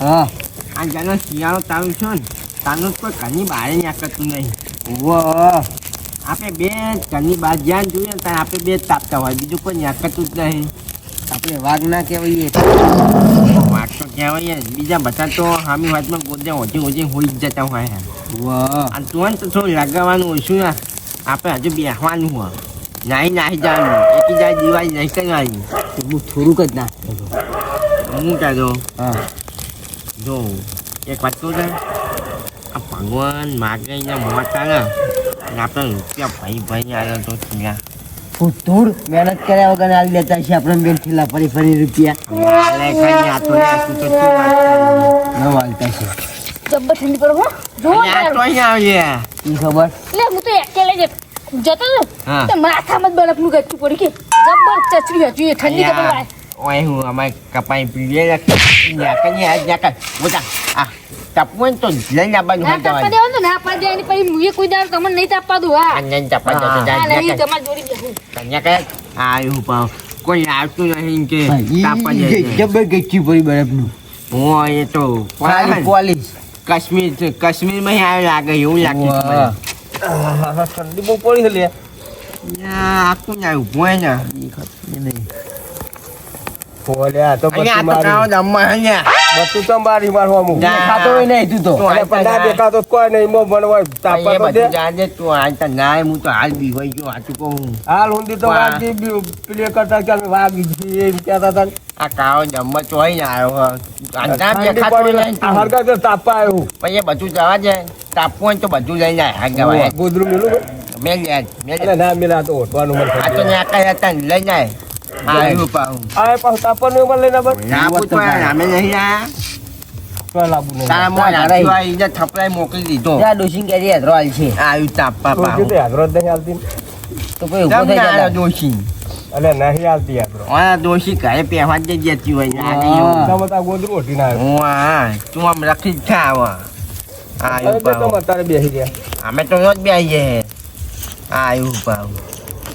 હા. આ જાનો શિયાળો ચાલુ છે ને તાનો કોઈ ઘરની બહાર નીકળતું નહીં. વાહ આપણે બે ઘરની બહાર જ્યાં જોઈએ ને ત્યાં આપણે બે તાપતા હોય બીજું કોઈ નીકળતું જ નહીં. આપણે વાઘ ના કહેવાય વાઘ તો કહેવાય બીજા બધા તો હામી વાતમાં ગોદે ઓછી ઓછી હોઈ જ જતા હોય વાહ અને તું તો થોડું લગાવવાનું ઓછું ને આપણે હજુ બેસવાનું હોય. નાહી નાહી જવાનું એકીજા દિવાળી નહીં કરવાની. હું થોડુંક જ ના હું કહેતો હા. જો એક વાત કહું છે આ ભગવાન માગીને મોટા ને અને આપણે રૂપિયા ભાઈ ભાઈ આવ્યો તો થયા ધૂળ મહેનત કર્યા વગર આલી દેતા છે આપણે બેન ઠેલા ફરી ફરી રૂપિયા? ન વાલતા છે જબ્બર ઠંડી પડે જો અહીંયા ઈ ખબર લે હું તો એકલે જ જતો. તો માથામાં જ બરફનું ગચ્ચું પડી કે જબ્બર ચચરી હતી ઠંડી જબર કપાઈ પીએ ન્યાકની આ ન્યાક બોતા આ ટપવું તો લઈને આવવાનું ના હોય તાપવા તમારે દેવાનું તો ના પાડી દેવાની પછી મુએ કોઈ દાડો તમને નહીં તાપવા દઉં હા આ નહીં ટપવા દો તો હા, જાય હા નહીં ન્યાક તમારે જોડી બેહું ન્યાક આ એવું પાવ કોઈ આવતું નહીં કે તાપવા દે જબર ગચ્ચી પડી બરફનું હું એ તો પોલીસ કાશ્મીર કાશ્મીરમાં આવ્યો લાગે એવું લાગતું. ઠંડી બહુ પડી છે લે યા, આખું ઊભું હોય ને ઓલ્યા તો અહીંયા પછી તો મારી દમમાં અહીંયા. બધું તો મારી મારવા મૂક ખાતો હોય નહીં તું તો. તું અરે દેખાતો કોઈ નહીં મો ભણવા તાપા તો દે. હાલ તો ના હું તો હાલ બીવાઈ ગયો સાચું કહું હાલ ઊંધી તો વાગી બી કરતા કે વાગી છીએ એમ કહેતા હતા આ કાળો દમમાં ચોઈ ને આવ્યો દેખાતું નહીં હરકા તો. તાપા આવ્યું પછી બધું જવા જાય તાપવું હોય તો બધું લઈને ગોદરું મેલું મેલ મેલ. ના મેલા તો ઓઢવાનું આ તો ખબર. હતા ને લઈને આય આવ્યું પાછું આ પાછું તાપવાનું એમાં લઈને બસ ના પૂછવા અમે નહીં આયા કોઈ આ મોકલી દીધો ત્યાં ડોશી કેરી હેદરોલ છે આવ્યું તાપવા હાથરો જ નહીં હાલતી ને? તો પછી ઊભો થઈ જાય દોશી અલે નહીં હાલતી હાથરો. ઓલા દોશી ઘરે પહેવા જ જતી હોય ને હા. આ ગોદરું ઓઢીને આવ્યો. હું આ તું આમ રખી જ છે આવા બેસી ગયા અમે તો રોજ બેસીએ આયુ પાછું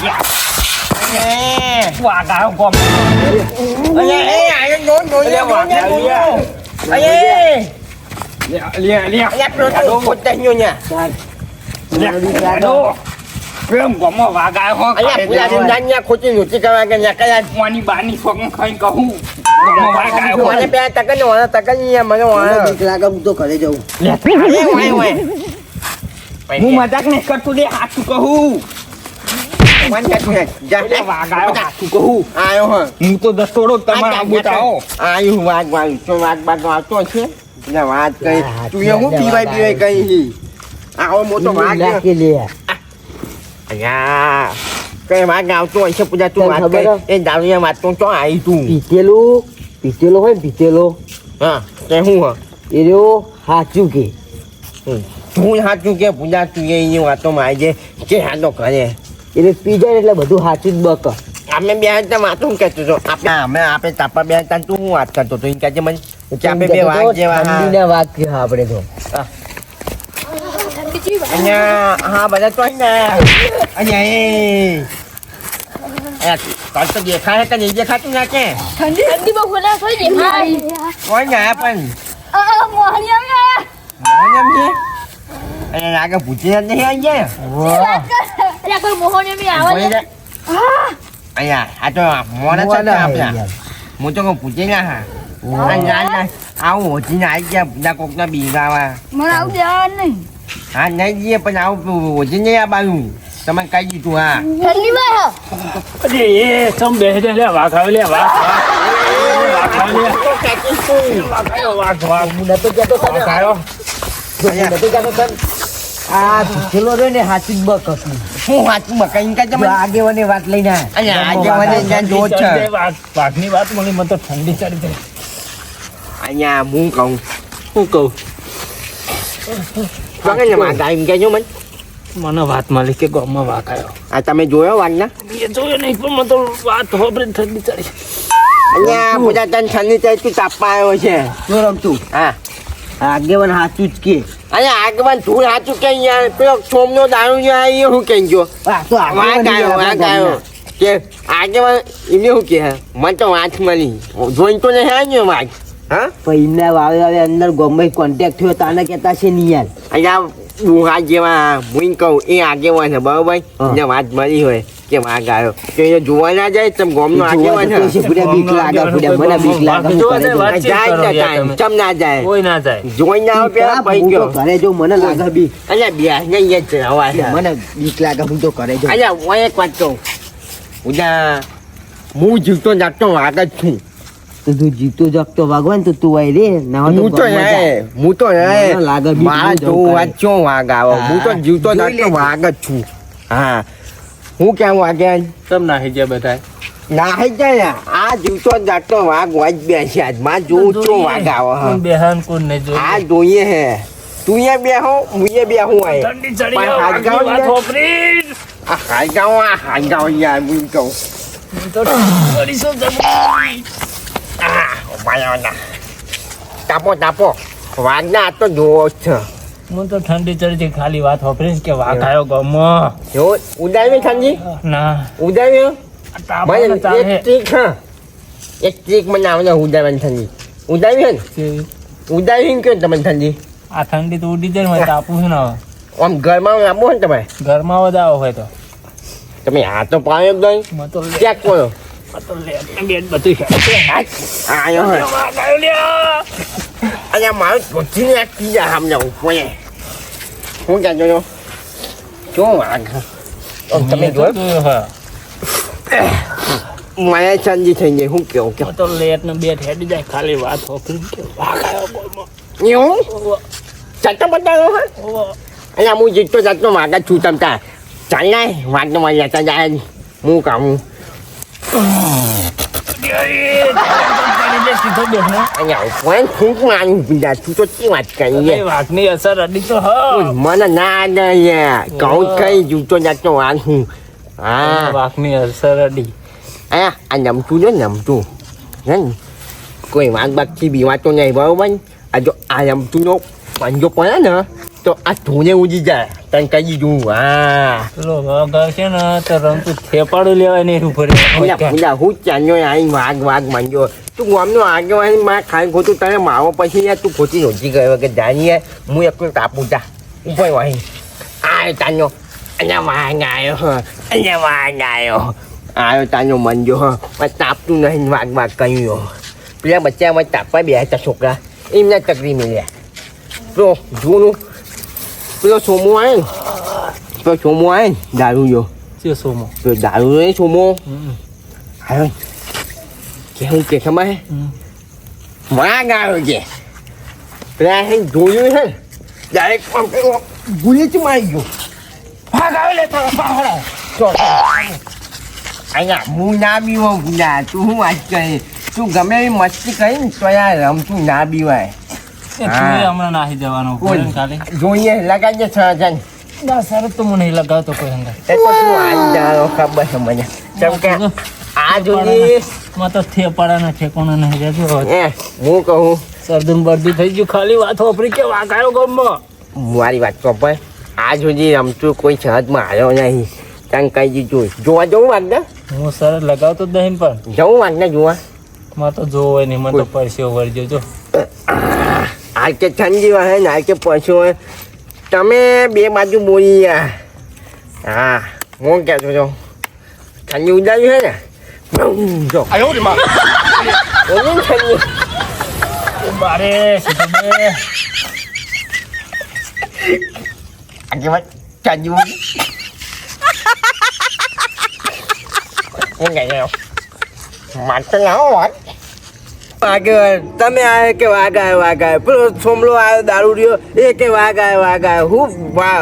બાબુ. તો મૂત્ર પહેર્યો અરે તું આ નહીં જો વાગતું ગમઈ ઠંડી એવી વાહ્યો અને વાઘ ના વાઘ જોઈને તો મારા ટકારા તું તું તું થાય આવ્યો જ નહીં અહીં કને અમે નાખ્યું વાઘ આવ્યો ગમ લે લે લે પ્રેમ ગમો વાઘ આવ્યો પાણી બાની ફોગન ખાઈ કહું ગમો વાઘ આવ્યો મને બીક લાગે હું તો ઘરે જઉં હું મજાક નહીં કરતો લે, હાચું કહું લે વાઘ આવ્યો હાચું કહું હું તો દસોડો તમારા આબુ આવો આયુ વાત વાત તો વાત વાત આવતો છે એટલે વાત કઈ તું એ હું પીવાય પીવાય કઈ આવો મોટો વાઘ લાખી કઈ વાઘ આવતો હોય પૂજા તું વાત કઈ એ દારૂયા વાત તો ચો આવી તું પીતેલું પીતેલો હોય ને પીતેલો હા તે હું હા એ રહ્યો સાચું કે હું સાચું કે પૂજા તું એ એની વાતો માં આવી જાય કે હાલો કરે એટલે પી જાય એટલે બધું સાચું જ બક. અમે બે હતા વાતો કહેતો હતો આપણે અમે આપણે તાપા બે હતા તું હું વાત કરતો હતો એ કહેજે મને. કે આપણે બે વાઘ જેવા હા. ઠંડીના વાઘ કે આપણે તો. અહીંયા હા બધા તો અહીંયા. અહીંયા એ. તો દેખાય કે નહીં દેખાતું ના કે? ઠંડી ઠંડી બહુ થઈ ગઈ ભાઈ. કોઈ ના પણ. મોહની આયા મોહન એમ અહીંયા લાગે ભૂતી જ નહીં આવી જાય અલ્યા કોઈ મોહની આવી આવે છે? અહીંયા આ તો મોને છે ને આપણા હું તો કહું પૂછી ના હા ના ના આવું હોતીને આવી ગયા બધા કોકના બીગાવા મને આવું દેવાનું નહીં હા નહીં જઈએ પણ આવું હોતી નહીં આ બાજુ તમે કહી દીધું હા અરે એ સમ બેહી દે લે વાઘ આવે લે વાઘ વાઘ આવે લે વાઘ આવ્યો વાઘ વાઘ હું નતો કહેતો વાઘ આવ્યો હું નતો કહેતો તને. આ રહ્યો ને જ શું તમે આગેવાને વાત લઈને આયા. અહીંયા મને જ્યાં જોત છે. વાઘ વાત મળી મને તો ઠંડી ચડી અહીંયા હું કહું? હું કહું? વગર વાઘ એમ કહેજો મને. મને વાત મળી કે ગામમાં વાઘ આવ્યો. આ તમે જોયો વાઘના? ના જોયો નહીં પણ મને તો વાત હોબરે ઠંડી ચડી અહીંયા બધા તને ઠંડી ચડી તું તાપમાં આવ્યો છે. જો રમતું. હા. આગેવાન સાચું જ કે. અરે આગેવાન ધૂળ સાચું કે યાર પેલો સોમનો દારૂ આવી એ શું ગયો આ તો વાઘ ગાયો. કે આગેવાન એને શું કે? મને તો વાંચ મળી. જોઈને તો નહીં આવ્યો વાંચ હા? પૈના વાવે વાવે અંદર ગમે કોન્ટેક્ટ થયો તાને કહેતા છે નહીં યાર. અહીંયા હું જેવા હું કહું એ આગેવાન છે બરોબર? ને વાત મળી હોય. કે વાઘ આવ્યો તો એ જોવા ના જાય તમે બીક લાગે મને બીક લાગે હું જોવા જાય, જો. જાય કરો ને યાર કાંઈ, તમે. ચમ ના જાય? કોઈ ના જાય. જોઈ ના આવે પેલા પૈ હું તો ગયો ઘરે જો મને લાગે બી અહીંયા બે નહીં જ હવા મને બીક લાગે હું તો કરે જો. અહીંયા હું એક વાત કહું. ઉદા હું જીવતો જાગતો વાગ જ છું. તો તું જીતો જાગતો વાગવાન તો તું આય રે ના હું તો હે હું તો હે. લાગે મારા જો વાત ચો વાગ આવે. હું તો જીવતો જાગતો વાગ જ છું. હા. હું કેમ વાગ્યા તમ નાહી જાય બધા નાહી ને? આ જીવતો જાગતો વાઘ વાજ બેસી આજ. માં જોઉં છો વાઘ આવે હા. બેહાન કોણ નહીં આ જોઈએ હે. તું એ બે હો એ બે હું આય. ઠંડી ચડી ગયો, હાથ ગાવ ને. હોભરી. આ હાઈ ગાવ આ હાઈ ગાવ યાર હું કહું. તો અઢીસો જબરી. આ માયા ના. તાપો તાપો. વાઘના આ તો જોવો છે. હું તો ઠંડી ચડી છે ખાલી વાત હોભરીશ કે વાઘ આવ્યો ગમો. જો ઉડાવી ઠંડી? ના. ઉડાવી મને એક ટ્રીક હા. એક ટ્રીક મને આવડે ઉડાવવાની ઠંડી. ઉડાવી ને. ઉડાવી ને કયો તમે ઠંડી? આ ઠંડી તો ઉડી જાય ને તાપું છે ને હવે. આમ ઘરમાં આપો ને તમે ઘરમાં વધાવો હોય તો. તમે આ તો પાયો જ નહીં મને તો લે- ચેક કરો મને તો લે ને બેન બધું છે. આયો હે વાઘ આવ્યો લ્યા. અહીંયા મારું ધોતીને એક પીઝા સમજાવું પોએ હું કહેજો છો શું વાઘ આમ તમે મેં તો જોયું જોયું હા. મને ઠંડી થઈ ગઈ હું કેવું કે મને તો લેટ ને બેટ હેડી જાય ખાલી વાત હોભરી કે વાઘ આવ્યો ગામમાં. એવું ઓવો, ચાટો બતાવો હે ઓવો. અહીંયા હું જીતતો જાતનો વાઘ જ છું તમતા ચાલ ને વાઘનો મારી લેતા જાય જ. હું કામ એ, તારી જે સીધો બેઠો. અહીંયા પોઈન ફૂંક મારું પીઝા તું તો શી વાત કરી એ વાઘની અસર અડી તો હા મને ના દે યાર કહું કઈ જીવતો જાતનો વાઘ હું હા વાઘની અસર અડી અહીંયા આ નમતું જો નમતું હે ને કોઈ વાઘ બાગથી બીવાતો નહીં બરોબર ને? આ જો આ નમતુંનો પંજો પડે ને તો આ ધૂને ઉડી જાય તને કહી દીધું હા. પેલો વાઘ છે ને તો રમતું થેપાડું લેવાય નહીં ઉપર પુલા હું ચાલ્યો આઈ વાઘ વાઘ માંગ્યો તું ગામનો આગેવાનમાં ખાઈ ખોતું તને માવો પછી યાર તું ખોટી નોંધી ગયો કે યાર હું એકલો કાપું જા. ઊભો વાહી આયો તાન્યો અહીંયા વાઘ આવ્યો હ. અહીંયા વાઘ આવ્યો આવ્યો તાન્યો મંજો હ. તાપતું નહીં વાઘ વાઘ કહ્યું પેલા બચ્ચા અમે તાપવા બે હતા છોકરા. એમને તકલીફ મળ્યા તો જૂનું. પેલો સોમો આવે ને પેલો સોમો આવે ને દારૂ જો છે સોમો પેલો દારૂ નહીં સોમો આવ્યો કે હું કે હમ. વાઘ આવ્યો કે પેલા જોયું હે ડાયરેક્ટ આમ પેલો ભૂલે જ મારી ગયો વાઘ આવે લે તારા પાહડા તો અહીંયા હું ના બીવો ગુના તું હું આજ કહે તું ગમે એવી મસ્તી કરી ને તો યાર રમતું ના બીવાય એ એ હમણાં નાહી દેવાનો જોઈએ લગાડજે છ જણ ના સર તો મને લગાવતો કોઈ જાઓ ખબર છે મને. કે આ જોઈએ. માં તો થેપાડાના ઠેકોણા નહીં હું કહું. સરદુન બરદી થઈ ગયું ખાલી વાત વાપરી કે વાઘ આવ્યો મારી વાત તો આ સુધી રમતું કોઈ શરતમાં આવ્યો નહીં. તને કહી દીધું. જોવા જવું વાગને હું સર લગાવતો જ નહીં પણ. જવું વાગને જોવા? માં તો જોવો નહીં મને તો પરસ્યો વળજો જો. હાલ કે ઠંડી હોય ને હાલ કે પછો હોય તમે બે બાજુ બોલી ગયા હા હું કહેતો છો ઠંડી ઉડાવી છે ને બહુ જો બોલી ને ઠંડી બારે સીધો બે આજે વાત ઠંડી ઉડી હું કહે છે માટે લાવો વાત આગળ તમે આ કે વાઘ આવ્યો વાઘ આવ્યો પેલો સોમલો આવ્યો દારૂ રહ્યો. એ કે વાઘ આવ્યો વાઘ આવ્યો હું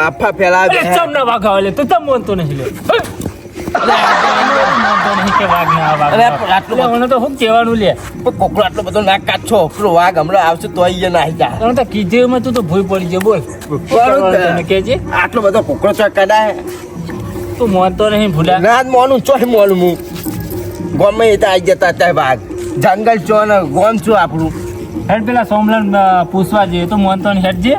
અફા ફેલાવે ચમ ના વાઘ આવે તો તું ચમ નહીં લે? માનતો નહીં લે. આટલો બધો ના કાચો પેલો વાઘ હમણાં આવશે તો અહીંયા નાહી જા. તમે તો કીધું એમાં તું તો ભૂલ પડી ગયો બોલ. શું કરવાનું આટલો બધો કોકરો ચોક કદાય? તું માનતો નહીં ભૂલ્યા. મોનું ચોય મોનું હું. ગમે એ તો આવી જતા ત્યાં વાઘ. જંગલ ચો ને ગોમ છું આપણું. હેડ પેલા સોમલન પૂછવા જઈએ તો માનતો ને હેડજે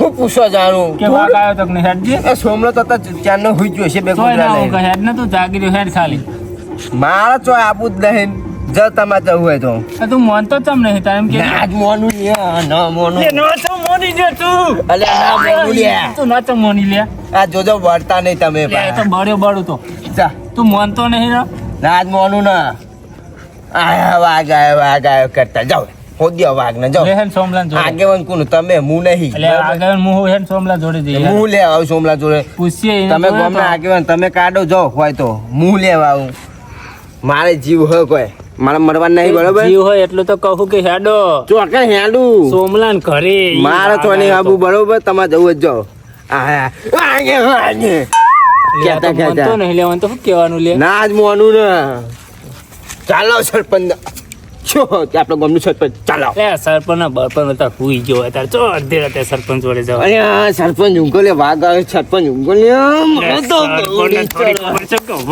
હું પૂછવા જાણું. કે વાઘ આવ્યો તો ને હેડજે એ સોમલો તો ચારનો હોઈ ગયો છે બે ના લઈને હેડ ને તું જાગી રહ્યો હેડ ખાલી. મારા ચો આપું જ નહીં. જ તમારે જવું હોય તો. તું તું માનતો ચમ નહીં તારે એમ કે? ના જ મોનું લે ના મોનું. ન ના તો મોની જે તું. અલે ના મોનું લે. તું ન તો મોની લે. આ જોજો વળતા નહીં તમે ભાઈ એ તો બળ્યો બળું તો. ચા તું મોન તો નહીં ને ના જ મોનું ના. વાઘ આયો વાઘ આયો કરતા. જાઓ હોદ્યો વાઘ ને જાઓ. લે હેડ જોડે. આગેવાન કોનું તમે હું નહીં. એટલે આગળ હું હેડ સોમલાન જોડે જઈએ. હું લે આવું સોમલા જોડે. પૂછીએ તમે જોડે ગોમના તમે કાઢો જાઓ હોય તો. હું લેવા આવું મારે જીવ હોય કોઈ. મારે મરવા નહીં બરોબર? જીવ હોય એટલું તો કહું કે હેડો. ચોકે હેડુ. સોમલાન ઘરે. મારે તો નહીં આબુ બરોબર? તમારે જવું જ જાઓ. કેતા આગે તો નહીં લેવાનું તો શું કહેવાનું લે? ના જ મોનું ને. ચાલો સરપંચ. છો આપણો ગામનું સરપંચ. ચાલો. લે સરપંચ બળપણ હતા હુઈ ગયો હતા ચો અડધે રાતે સરપંચ વડે જાવ અરે સરપંચ ઊંઘો લે વાઘ આવે સરપંચ ઊંઘો લે.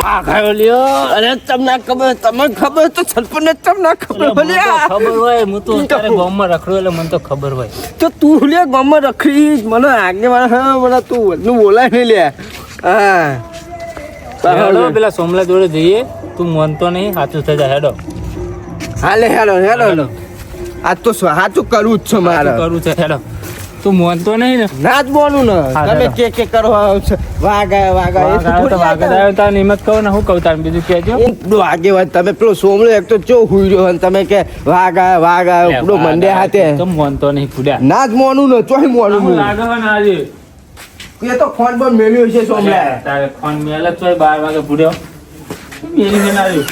વાઘ આવ્યો લ્યો. અરે તમને ખબર તમને ખબર તો સરપંચ તમને ખબર હોય ખબર હોય હું તો ગામ ગામમાં રખડો એટલે મને તો ખબર હોય. તો તું લે ગામમાં રખડી મને આગે વાળા હા મને તું વધુ બોલાય નહીં લે. હા. પેલા સોમલા જોડે જઈએ. તું માનતો નહીં સાચું થઈ જાય હેડો. હાલે હેલો હેલો હેડો. આ તો સાચું કરવું જ છે મારે. કરવું છે હેડો. તું માનતો નહીં ને? ના જ બોલું ને. તમે કે કે કરો વાઘ આયા વાઘ તો વાગા આવ્યો નિમત કહો ને હું કહું તાર બીજું કહેજો. એટલો આગે વાત તમે પેલો સોમળો એક તો ચો હુઈ રહ્યો અને તમે કે વાગા આયા પેલો મંડે હાથે. તો માનતો નહીં ફૂડ્યા ના જ મોનું ને ચોય મોનું લાગવા ને આજે. એ તો ફોન પર મેલ્યો છે સોમળા તારે ફોન મેલે ચોય બાર વાગે ફૂડ્યો મેલી મેં આવ્યું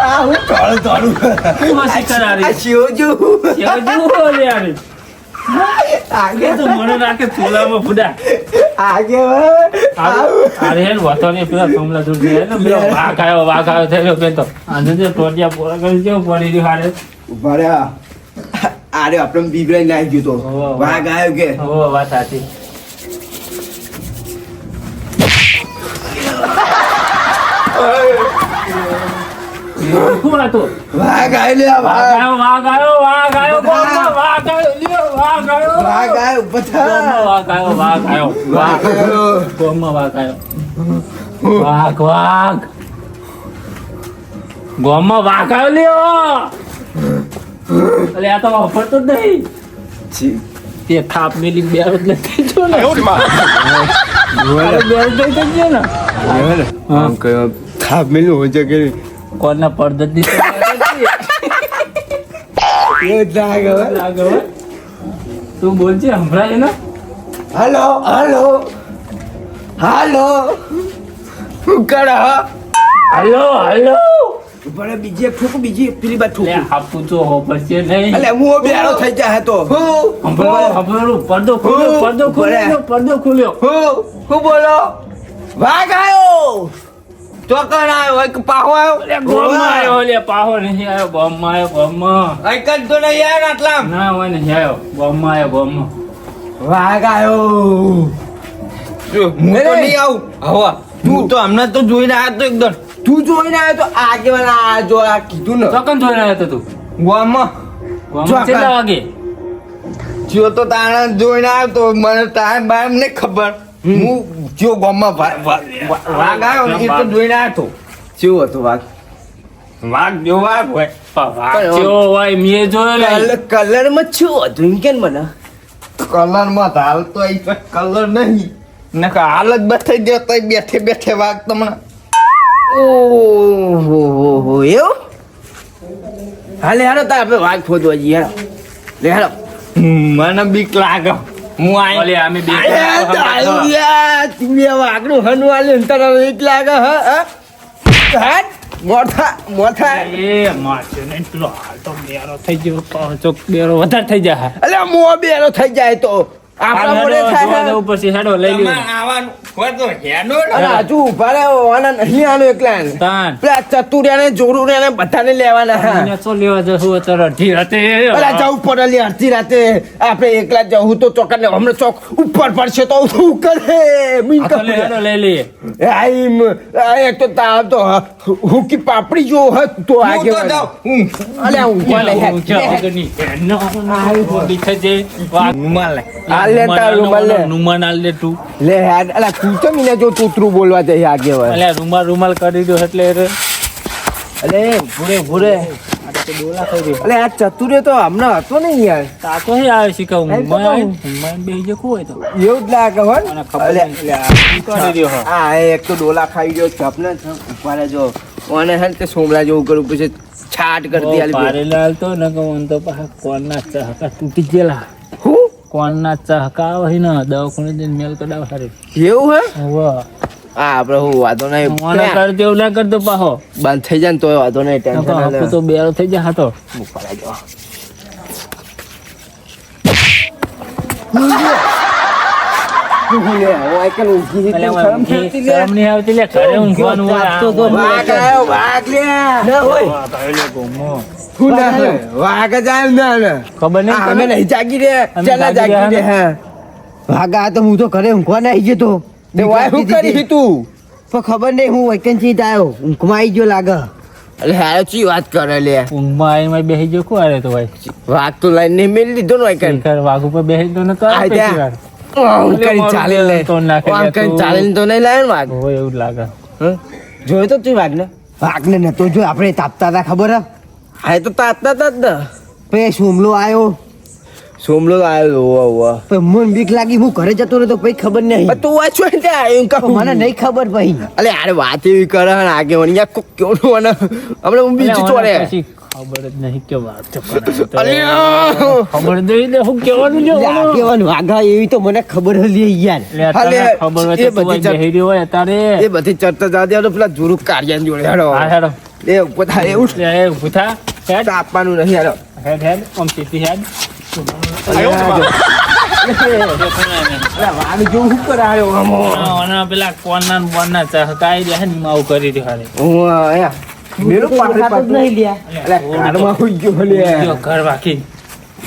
આ હું ચાલું ચાલું શું મસ્તી કરારી આ શિવજુ કેવું જેવું યાર આગે તો મને રાખે તુલામાં ફૂડા આગેવાન અરે હેલ વાતો ને પેલા કમલા દૂર છે ને પેલો વાઘ આવ્યો વાઘ આવ્યો થયો કે તો આજે જે ટોટિયા પોરા કરી કેવું પડી રહ્યું હારે ઊભા રહ્યા. આરે આપણે બીબરાઈ નાખી ગયું તો. વાઘ આવ્યો કે? હો વાત સાચી. શું હતું વાઘ આવ્યો આ વાઘ. વાઘ આવ્યો વાઘ આવ્યો વાઘ આવ્યો વાઘ આવ્યો વાઘ આવ્યો વાઘ આવ્યો ઊભા થા. ગોમમાં વાઘ આવ્યો વાઘ વાઘ આવ્યો આવ્યો વાઘ આવ્યો વાઘ વાઘ. ગોમમાં વાઘ આવ્યો લ્યો. અલે આ તો વાપરતો જ નહીં. તે થાપ મેલી બેરો જ જો ને. બેરો જ લઈ ને. થાપ મેલું હોય છે કે કોના હો. તું હલો સંભળાય ને હાલો હાલો. હલો. હલો કરો હાલો હાલો. પણ બીજી ફૂક બીજી પેલી બાજુ આપું તો હો પછી નહીં. એટલે હું બેરો થઈ જાય તો. હું. પડદો ખુલ્યો. પડદો ખુલ્યો પડદો ખુલ્યો. હું? હું બોલો? વાઘ આવ્યો ચોકન આવ્યો એક પાહો આવ્યો ગોમમાં આવ્યો લે પાહો નહીં આવ્યો બોમ આવ્યો બોમ એક જ તો નહીં યાર આટલા ના હોય નહીં આવ્યો બોમ આવ્યો બોમ વાઘ આવ્યો હું તો નહીં આવું. હવા તું તો હમણાં તો જોઈને આવ્યો તો એકદમ. તું જોઈને આવ્યો તો આગેવાન આ જો આ કીધું ને. ચોકન જોઈને આવ્યો તો તું. ગામમાં કેટલા વાગે? જો તો તાણા જોઈને આવ્યો તો મને ટાઈમ બાઈમ નહીં ખબર. હું જો ગામમાં વાઘ આવ્યો ને એ તો જોઈને આવ્યો તો કેવો હતો વાઘ? વાઘ જો વાઘ હોય. પણ વાઘ હોય મેં જોયો કલરમાં શું હતું? એમ કે મને? કલરમાં તો હાલ તો એ કલર નહીં. ને હાલ જ બતાવી ગયો તો બેઠે બેઠે વાઘ તમને ઓહો હો એવું હાલે હારો તાર આપણે વાઘ ખોદવા જઈએ હાલો. લે હારો મને બીક લાગે. હું આય ઓલે અમે બે દારૂડિયા, તું બે વાઘનું હનુ આલે એક લાગે હ હ? હાટ, મોથા મોથા એ મારશે નહીં પેલો હાલ તો બેરો થઈ ગયો ચોક બેરો વધારે થઈ જાય અલ્યા મો બેરો થઈ જાય તો. આપણા થાય હેડો. લઈ લ્યો. હેડો. ઊભા રહે નહીં આનો એકલા. તાન. પેલા ચતુરિયા ને જોડું ને બધાને લેવાના. હા એને તો લેવા જશું અત્યારે અઢી રાતે અલા જવું પડે લે અડધી રાતે. આપણે એકલા જવું તો ચોક ને હમણાં ચોક ઉપર પડશે તો શું કરે? લે, હેડો લઈ આઈમ એક તો તાવ તો હુકી પાપડી જો હત તો હું આગે તો હું. કોને થજે. લે. હાલ લે તાર રૂમાલ લે. રૂમાલ હાલ લે તું. લે હેડ અલા તું તો મીને જો તૂતરું બોલવા જઈ આગે હોય. અલ્યા રૂમાલ રૂમાલ કરી દો એટલે અરે અલે ભૂરે ભૂરે. તો અલે આ ચતુરે તો હમણાં હતો નહીં યાર. તો હે આવે શીખવું? તો કહું. ઊંઘમાં બેહી જાય કોઈ તો. એવું જ લાગે હો અલે આ હો. એક તો ડોલા ખાઈ ગયો ચપને ઉપાડે જો. ઓને હે તે સોમલા જેવું કરું પછી છાટ કરતી આલી પારેલા હાલતો ને કે તો કોણના ચહકા તૂટી ગયેલા. હું કોણના ચહકા આવે ને દવાખાને જઈને મેલ કડાવ સારી એવું હે? હા આપણે હું વાંધો નહીં. મને કરજો એવું ના કરતો પાહો. બંધ થઈ જાય ને તોય વાંધો નહીં ટેન્શન નકર ના હકુ તો બેરો થઈ જાય હાથો શરમ નહીં આવતી લે ઘરે ઊંઘવાનું તો વાઘ વાઘ ના વાઘ. હું ના વાઘ જ ના ના ખબર નહીં અમે નહીં જાગી રે અમે જાગી જાગી રે રહ્યા હા. વાગા તો હું તો ઘરે ઊંઘવા ના આવી તો. હું કરી તું? પણ ખબર નહીં હું વેકેન્સી આવ્યો. ઊંઘમાં આવી ગયો લાગે. અલે હારો ચી વાત કરે લે? ઊંઘમાં આવીને બેસી ગયો કોણ હારે તો ભાઈ વાઘ તો લઈને નહીં લીધો ને કઈ? શેખર વાઘ ઉપર બેસી ગયો આ વાર. કરી મારું ચાલી લે. તો નાખી આમ લે કરી તો. નહીં લાવે ને વાઘ? હોય એવું લાગે? જોયો તો તું વાઘ ને વાઘને નતો જો આપણે તાપતા હતા ખબર હે? હા એ તો તાતતા તા જ ને. પછી સોમલો આવ્યો સોમલો આવ્યો ઓવા ઓવા પણ મન બીક લાગી હું ઘરે જતો રહ્યો તો પછી ખબર નહીં. તું વાંચો એટલે આવ્યો મને નહીં ખબર પછી અલે યાર વાત એવી કરે ને આગે વળી કો કેવો અને હમણાં હું બીજું ચોરે. ખબર જ નહીં કે વાત! ખબર નહીં ને હું કેવાનું જો આ કેવાનું આગા એવી તો મને ખબર હતી યાર. અલે, ખબર હોય તો હોય તારે એ બધી ચર્ચા તો પેલા જુરુક કાર્યાન જોડે હેડો. હા હેડો. એ થાય એવું છે એ થા હેડ. આપવાનું નહીં હેડો હેડ હેડ આમ સીધી હેડ. પેલા કોના ને બોના ચહકાઈ રહ્યા ને આવું કરી રહ્યો પાકડી દેખાતું નહીં લ્યા અલા, કાનમાં ગયો લે. જો ઘર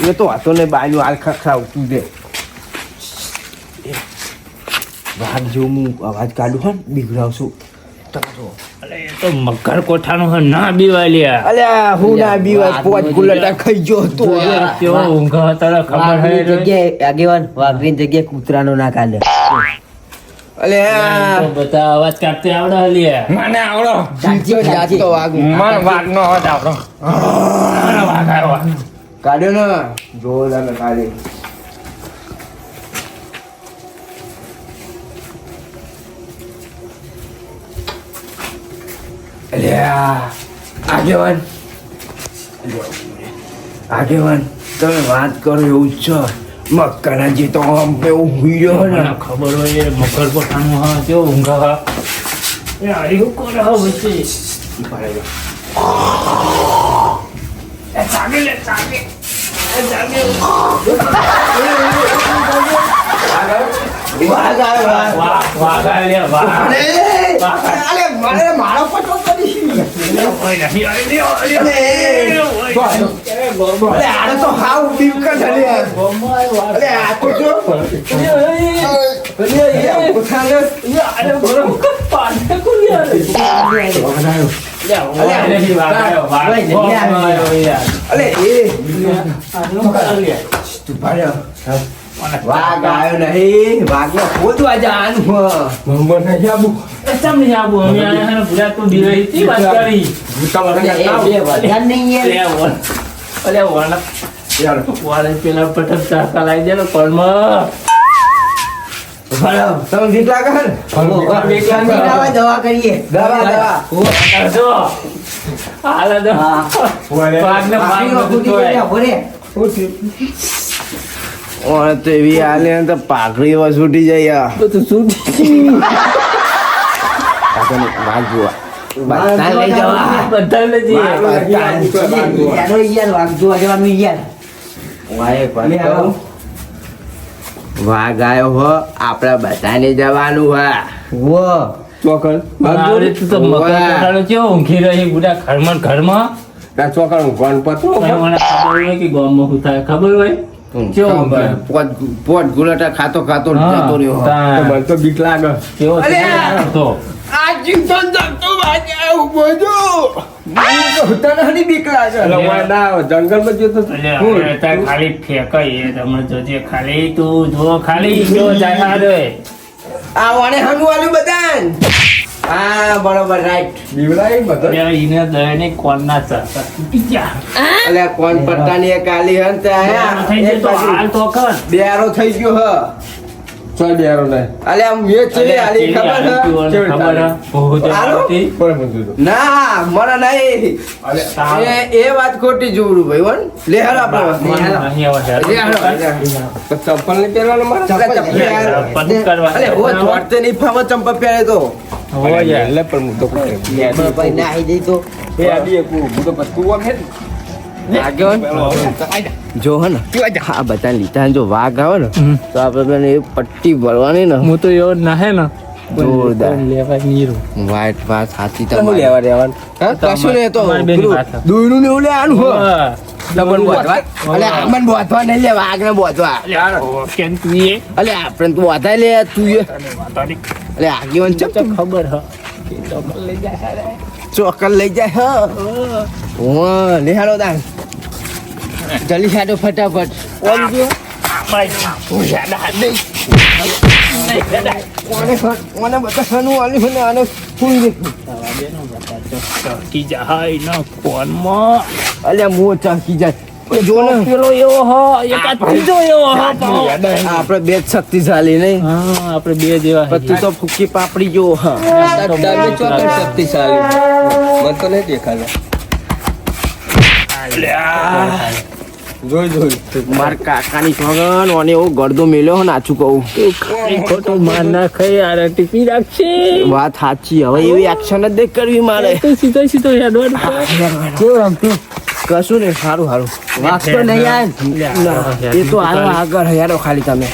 એ તો હતો ને બાજુ હાલ ખખડાવતું દે. વાત જેવું હું અવાજ કાઢું હો એ તો મકર કોઠાનું ના બીવા લ્યા અલ્યા હું ના બીવા પોત ગુલાટા ખાઈ ગયો તો કેવો ઊંઘ તારે ખબર હે? જગ્યાએ આગેવાન વાઘની જગ્યાએ કૂતરાનો ના કાલે અલે બધા અવાજ કાઢતે આવડે હે લ્યા મને આવડો. જીત્યો જાત તો વાઘ મને વાઘ નો અવાજ આવડો વાઘ આવ્યો. કાઢ્યો ને. જોરદાર ને આગેવાન આગેવાન તમે વાત કરો એવું જ છો મક્કાના જે તો આમ એવું હુઈ રહ્યો ને ખબર હોય એ મગર કોઠાનું હા કેવો ઊંઘા હા એવું કરે હે વચ્ચે એ જાગે લે જાગે વાઘ વાઘ મારે પટો અરે એ. તું ભાડ્યો વાઘ આવ્યો નહીં. વાઘને ખોદવા જવાનું મને નહીં આવું નહીં આવું અમે આયા હે ને ભૂલા તું વાત કરી. વધારે નહીં યાર અલે વળ યાર. વાળે પેલા પટક ચાકા લાવી દે ને કોલમાં. તમે દવા કરીએ. દવા દવા. જો હાલ વાઘ ઓને તો એવી ને તો પાઘડી જાય બધું છૂટી વાઘ જોવા બધા લઈ જવા બધા જઈએ યાર યાર વાઘ જોવા જવાનું યાર. વાઘ આવ્યો હો આપણા બધાને જવાનું હા. વો ચોકડ. આવડે તો કોટાળો કેવો? ઊંઘી રહી બુડા ઘરમાં ને ઘરમાં? ચોકડ ઊંઘવાનું પતો. કઈ મને ખબર હોય કે ગામમાં શું થાય. ખબર હોય? કેવો પોત ગુલાટા ખાતો ખાતો જતો રહ્યો હો. તાણ. તો મને તો બીક લાગે કેવો અલ્યા! તો જતો વાગે ઊભો છો. તને બીક લાગે ના જંગલમાં જતો તો અલ્યા, હું? હવે તાર ખાલી ફેંકાય એ તમે જોજે ખાલી તું જો ખાલી જો જાય હા રે આ વાણે હનુ આલ્યું બધાન હા બરોબર રાઈટ બીવડાય બધો? અલ્યા, ઈને દયાને કોણના ચાહતા તૂટી અલ્યા કોણ પટ્ટાની એક આલી હન તે આયા. થઈ એક જતો બાજુ હાલ તો કર બેરો થઈ ગયો હ. ચોય બેરો નહીં અલ્યા આમ મેં ચેવી આલી ખબર હ ખબર હે? બહુ જ હાલો? આવતી. કોણે પૂછ્યું તું? ના મને નહીં અરે એ એ વાત ખોટી જોડું ભાઈ વન લે આપણે નહીં આવે હેર. લે હાલ તો ચપ્પલ નહીં પહેરવાના મારે? ચપ્પલ યાર, કરવા. અલે હો ચોટતે નહીં ફાવો ચંપા પહેરે તો હોય એટલે પણ હું તો કહું. ભાઈ નાહી જઈ તો એ આડી એક હું તો પત્તું આમ હે ને. આગળ જો હે ને. આ બધા લીધા જો વાઘ આવે ને તો આપણે પટ્ટી ભરવાની ને. હું તો એવો નાહે ને. જોરદાર. વાઈટ વાત સાચી તમારી. લેવા દેવાનું? હા, કશું નહીં તો છે. દોયડું ને એવું લેવાનું હો. હા. બોધવા. અલે આમન બોધવા નહીં લે વાઘને બોધવા. અલ્યા, ઓ, કેમ તું અલે આપણે તો બોધાય લે તું. અલે આગેવાન ચમ ખબર હ. કે તો લઈ જાય ચોકલ લઈ જાય હા લે હાલો દાન જલ્દી હાડો ફટાફટ ઓને ફટ ઓને બધા સનું આલી મને આને ફૂલ દે ચકી જાય ના ફોનમાં અલે મો ચાકી જાય એ જો ને પેલો એવો હ એક આ ત્રીજો એવો હ પાછો. આપણે બે જ શક્તિશાળી નહીં હા આપણે બે જેવા તું તો ફૂકી પાપડી જો હા શક્તિશાળી મને તો નહીં દેખાડે જોઈ જોઈ માર કાકાની સોગન ઓને એવો ગળદો મેલ્યો હો નાચું કહું. ખોટું માર ના ખાઈ યાર ટીપી રાખશે. વાત સાચી હવે એવી એક્શન જ દેખ કરવી મારે. સીધો સીધો હેડવર્ડ કેવું રમતું કશું નહીં સારું સારું. વાંચતો નહીં યાર એ તો આગળ હેડો ખાલી તમે.